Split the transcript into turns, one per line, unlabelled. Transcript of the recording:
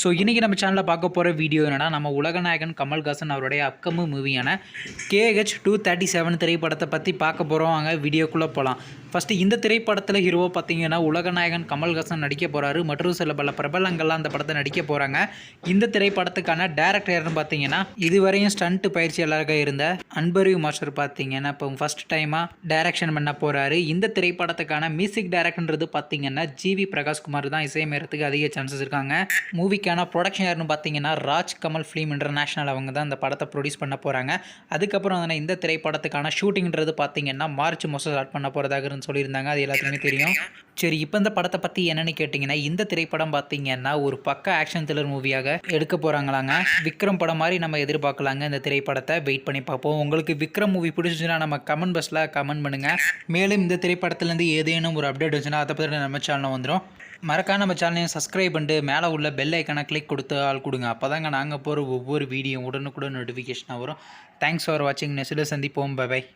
So இன்றைக்கி நம்ம சேனலில் பார்க்க போகிற வீடியோ என்னென்னா நம்ம உலகநாயகன் கமல்ஹாசன் அவருடைய அப்கமிங் மூவியான கேஹெச் டூ தேர்ட்டி செவன் திரைப்படத்தை பற்றி பார்க்க போகிறோம் அங்கே வீடியோக்குள்ளே போகலாம் ஃபஸ்ட்டு இந்த திரைப்படத்தில் ஹீரோ பார்த்தீங்கன்னா உலகநாயகன் கமல்ஹாசன் நடிக்க போகிறாரு மற்றும் சில பல பிரபலங்கள்லாம் அந்த படத்தை நடிக்க போகிறாங்க இந்த திரைப்படத்துக்கான டேரக்டர் யாருன்னு பார்த்தீங்கன்னா இதுவரையும் ஸ்டண்ட் பயிற்சியாளராக இருந்த அன்பரிவ் மாஸ்டர் பார்த்தீங்கன்னா இப்போ ஃபஸ்ட் டைமாக டைரக்ஷன் பண்ண போகிறாரு இந்த திரைப்படத்துக்கான மியூசிக் டைரக்டர்ன்றது பார்த்தீங்கன்னா ஜிவி பிரகாஷ்குமார் தான். இசையமைறதுக்கு அதிக சான்சஸ் இருக்காங்க. மூவிக்கான ப்ரொடக்ஷன் யாருன்னு பார்த்தீங்கன்னா ராஜ் கமல் ஃபிலிம் இன்டர்நேஷனல் அவங்க தான் அந்த படத்தை ப்ரொடியூஸ் பண்ண போகிறாங்க அதுக்கப்புறம் வந்து இந்த திரைப்படத்துக்கான ஷூட்டிங்ன்றது பார்த்தீங்கன்னா மார்ச் மாதம் ஸ்டார்ட் பண்ண போகிறதாக சொல்லியிருந்தாங்க. அது எல்லாத்துக்குமே தெரியும். சரி இப்போ இந்த படத்தை பற்றி என்னன்னு கேட்டிங்கன்னா இந்த திரைப்படம் பார்த்தீங்கன்னா ஒரு பக்க ஆக்ஷன் த்ரில்லர் மூவியாக எடுக்க போகிறாங்களாங்க விக்ரம் படம் மாதிரி நம்ம எதிர்பார்க்கலாங்க இந்த திரைப்படத்தை. வெயிட் பண்ணி பார்ப்போம். உங்களுக்கு விக்ரம் மூவி பிடிச்சிச்சுன்னா நம்ம கமெண்ட் பாக்ஸில் கமெண்ட் பண்ணுங்கள் மேலும் இந்த திரைப்படத்துலேருந்து ஏதேனும் ஒரு அப்டேட் வந்துச்சுன்னா அதை பற்றி நம்ம சேனலில் வந்துடும் மறக்காம நம்ம சேனலையும் சப்ஸ்கிரைப் பண்ணிட்டு மேலே உள்ள பெல் ஐக்கனை கிளிக் கொடுத்து ஆள் கொடுங்க. அப்போ தாங்க நாங்கள் போகிற ஒவ்வொரு வீடியோ உடனுக்குடன் நோட்டிஃபிகேஷனாக வரும். தேங்க்ஸ் ஃபார் வாட்சிங் நெசில் சந்திப்போம். பபாய்